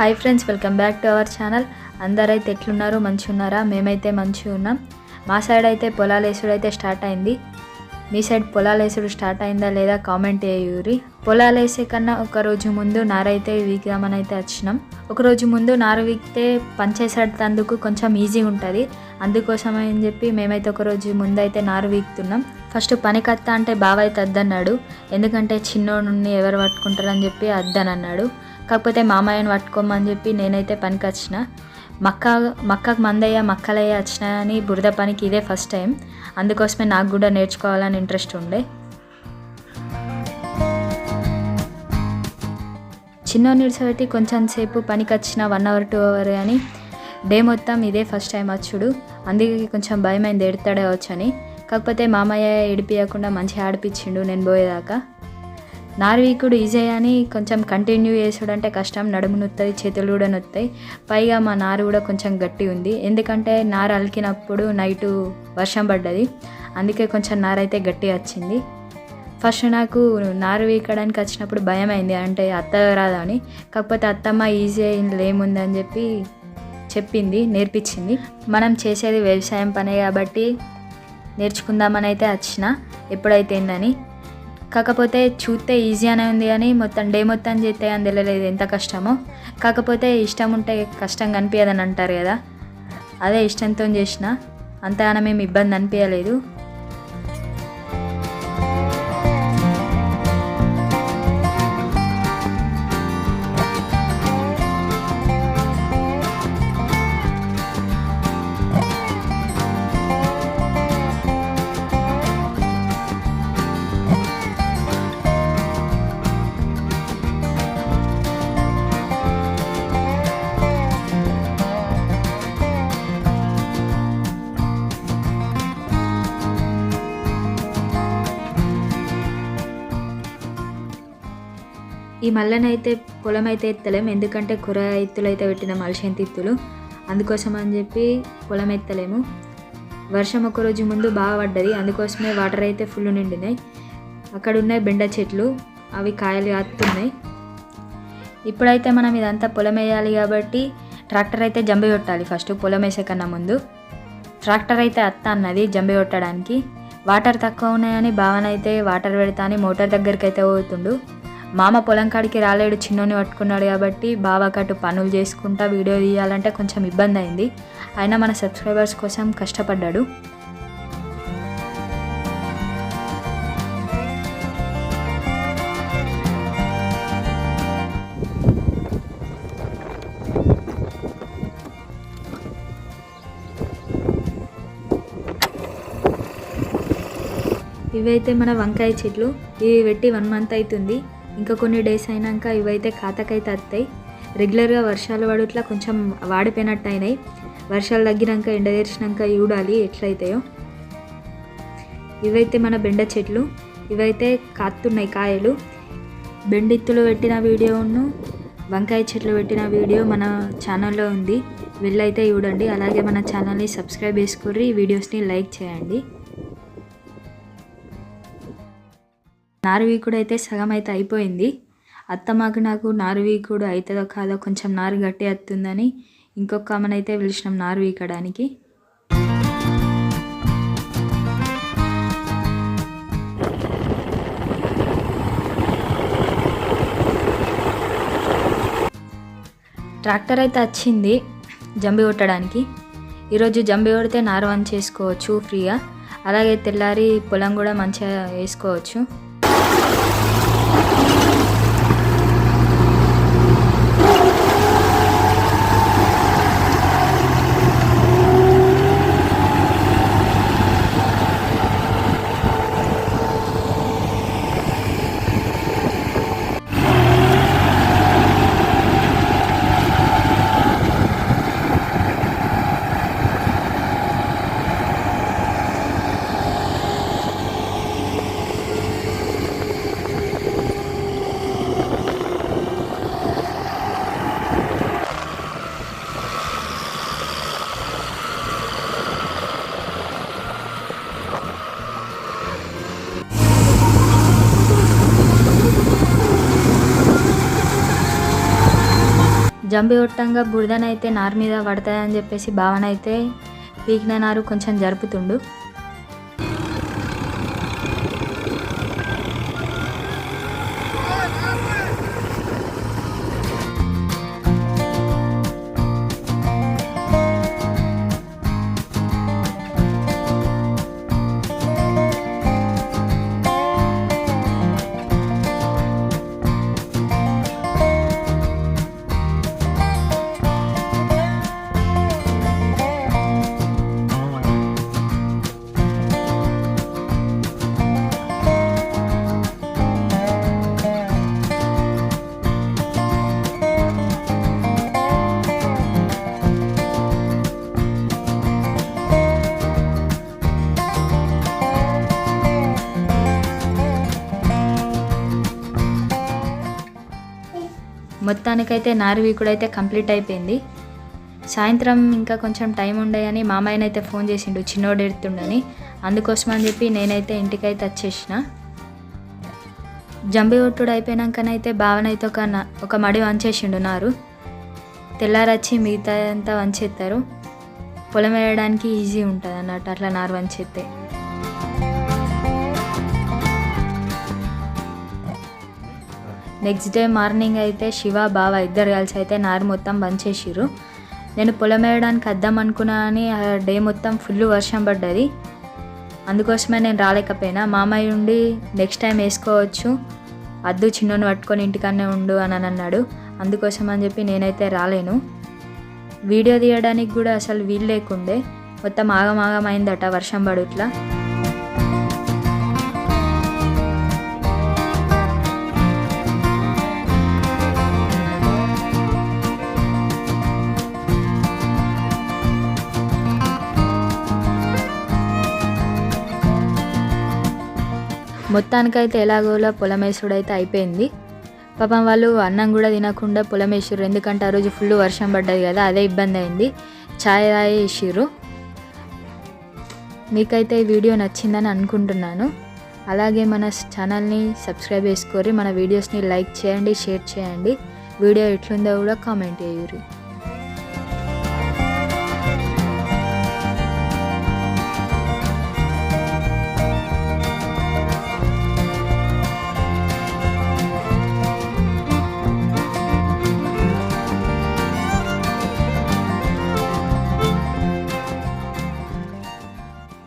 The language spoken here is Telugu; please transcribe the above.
Hi friends welcome back to our channel అందరైతే ఎట్లున్నారు? మంచిగా ఉన్నారా మేమైతే మంచిగా ఉన్నాం మా సైడ్ అయితే పొలాలు వేసుడు అయితే స్టార్ట్ అయింది. మీ సైడ్ పొలాలు వేసుడు స్టార్ట్ అయిందా లేదా కామెంట్ చేయూరి. పొలాలు వేసే కన్నా ఒకరోజు ముందు నారైతే వీకుదామని అయితే వచ్చినాం ఒక రోజు ముందు నారు వీకితే పంచేసేటందుకు కొంచెం ఈజీ ఉంటుంది. అందుకోసం అని చెప్పి మేమైతే ఒక రోజు ముందు అయితే నారు వీకుతున్నాం ఫస్ట్ పనికత్త అంటే బావ అయితే అద్దన్నాడు ఎందుకంటే చిన్నోడుని ఎవరు పట్టుకుంటారని చెప్పి అద్దనన్నాడు. కాకపోతే మామయ్యని పట్టుకోమని చెప్పి నేనైతే పనికి వచ్చిన. మక్క మక్కకు మందయ్య మక్కలయ్య వచ్చిన అని బురద పనికి ఇదే ఫస్ట్ టైం అందుకోసమే నాకు కూడా నేర్చుకోవాలని ఇంట్రెస్ట్ ఉండే. చిన్న నిడిచిపెట్టి కొంచెం సేపు పనికి వచ్చిన వన్ అవర్ టూ అవర్ అని డే మొత్తం ఇదే ఫస్ట్ టైం వచ్చుడు అందుకే కొంచెం భయమైంది ఎడతాడే వచ్చని కాకపోతే మామయ్య ఏడిపియకుండా మంచిగా ఆడిపించిండు నేను పోయేదాకా. నార్వీకుడు ఈజీ అని కొంచెం కంటిన్యూ చేసుడంటే కష్టం నడుము నొత్తాయి చేతులు కూడా నొత్తాయి. పైగా మా నారు కూడా కొంచెం గట్టి ఉంది. ఎందుకంటే నారు అలికినప్పుడు నైటు వర్షం పడ్డది. అందుకే కొంచెం నారు అయితే గట్టి వచ్చింది. ఫస్ట్ నాకు నారు వీకడానికి వచ్చినప్పుడు భయం అయింది అంటే అత్త రాదని. కాకపోతే అత్తమ్మ ఈజీ అయింది ఏముందని చెప్పి చెప్పింది నేర్పించింది. మనం చేసేది వ్యవసాయం పనే కాబట్టి నేర్చుకుందామని అయితే వచ్చిన ఎప్పుడైతే ఏందని కాకపోతే చూస్తే ఈజీ అనే ఉంది కానీ మొత్తం డే మొత్తం చేస్తే అని తెలియలేదు ఎంత కష్టమో. కాకపోతే ఇష్టం ఉంటే కష్టం కనిపించదని అంటారు కదా. అదే ఇష్టంతో చేసిన అంతగానో మేము ఇబ్బంది అనిపించలేదు. ఈ మల్లనైతే పొలం అయితే ఎత్తలేం ఎందుకంటే కూర ఎత్తులు అయితే పెట్టిన మలషంతి ఎత్తులు అందుకోసం అని చెప్పి పొలం ఎత్తలేము వర్షం ఒక రోజు ముందు బాగా పడ్డది అందుకోసమే వాటర్ అయితే ఫుల్ నిండినాయి. అక్కడ ఉన్నాయి బెండ చెట్లు అవి కాయలు కాస్తున్నాయి ఇప్పుడైతే మనం ఇదంతా పొలం వేయాలి కాబట్టి ట్రాక్టర్ అయితే జంబి కొట్టాలి ఫస్ట్ పొలం వేసే కన్నా ముందు. ట్రాక్టర్ అయితే అత్త అన్నది జంబి కొట్టడానికి. వాటర్ తక్కువ ఉన్నాయని భావన అయితే వాటర్ పెడతా అని మోటార్ దగ్గరికి అయితే పోతుండు. మామ పొలం కాడికి రాలేడు చిన్నోని పట్టుకున్నాడు కాబట్టి బావకట్టు పనులు చేసుకుంటా వీడియో తీయాలంటే కొంచెం ఇబ్బంది అయింది. అయినా మన సబ్స్క్రైబర్స్ కోసం కష్టపడ్డాడు. ఇవైతే మన వంకాయ చెట్లు. ఇవి పెట్టి వన్ మంత్ అవుతుంది. ఇంకా కొన్ని డేస్ అయినాక ఇవైతే ఖాతాకైతే వస్తాయి రెగ్యులర్గా వర్షాలు పడుట్లా కొంచెం వాడిపోయినట్టు అయినాయి వర్షాలు తగ్గినాక ఎండ తెరిచినాక చూడాలి ఎట్లయితాయో. ఇవైతే మన బెండ చెట్లు. ఇవైతే కాత్తున్నాయి కాయలు. బెండిత్తులు పెట్టిన వీడియోను వంకాయ చెట్లు పెట్టిన వీడియో మన ఛానల్లో ఉంది. వెళ్ళైతే చూడండి. అలాగే మన ఛానల్ని సబ్స్క్రైబ్ చేసుకుని వీడియోస్ని లైక్ చేయండి. నారువీకుడు అయితే సగం అయితే అయిపోయింది. అత్తమ్మకు నాకు నారువీకుడు అవుతుందో కాదో కొంచెం నారు గట్టి వస్తుందని ఇంకొక ఆమెనైతే పిలిచినాం నారువీకడానికి. ట్రాక్టర్ అయితే వచ్చింది జంబి కొట్టడానికి. ఈరోజు జంబి కొడితే నారు వన్ చేసుకోవచ్చు ఫ్రీగా. అలాగే తెల్లారి పొలం కూడా మంచిగా వేసుకోవచ్చు. జంబి కొట్టంగా బురదనైతే నారు మీద పడతాయని చెప్పేసి భావన అయితే పీకిన కొంచెం జరుపుతుండు. మొత్తానికైతే నారు అయితే కంప్లీట్ అయిపోయింది. సాయంత్రం ఇంకా కొంచెం టైం ఉండయని మామయ్యనైతే ఫోన్ చేసిండు చిన్నోడు ఎడుతుండని. అందుకోసం అని చెప్పి నేనైతే ఇంటికైతే వచ్చేసిన. జంబి ఒట్టుడు అయిపోయినాకనైతే భావనైతే ఒక న- ఒక మడి వంచేసిండు నారు. తెల్లారచ్చి మిగతా అంతా వంచేస్తారు పొలం వేయడానికి ఈజీ ఉంటుంది అన్నట్టు అట్లా నారు వంచేస్తే నెక్స్ట్ డే మార్నింగ్ అయితే శివ బావ ఇద్దరు కలిసి అయితే నారు మొత్తం బంచేసిర్రు నేను పొలం వేయడానికి వద్దాం అనుకున్నా అని ఆ డే మొత్తం ఫుల్ వర్షం పడ్డది. అందుకోసమే నేను రాలేకపోయినా. మామయ్య ఉండి నెక్స్ట్ టైం వేసుకోవచ్చు. అద్దు చిన్నోని పట్టుకొని ఇంటికన్నే ఉండు అని అని అన్నాడు. అందుకోసం అని చెప్పి నేనైతే రాలేను. వీడియో తీయడానికి కూడా అసలు వీలు లేకుండే. మొత్తం ఆగమాగమైందట వర్షం పడుట్లా. మొత్తానికైతే ఎలాగోలా పొలమేసుడు అయితే అయిపోయింది. పాపం వాళ్ళు అన్నం కూడా తినకుండా పొలం ఎందుకంటే ఆ రోజు ఫుల్ వర్షం పడ్డది కదా అదే ఇబ్బంది అయింది. ఛాయ్ తాగి వేసిర్రు మీకైతే ఈ వీడియో నచ్చిందని అనుకుంటున్నాను. అలాగే మన ఛానల్ని సబ్స్క్రైబ్ చేసుకోరి మన వీడియోస్ని లైక్ చేయండి షేర్ చేయండి. వీడియో ఎట్లుందో కూడా కామెంట్ చేయరు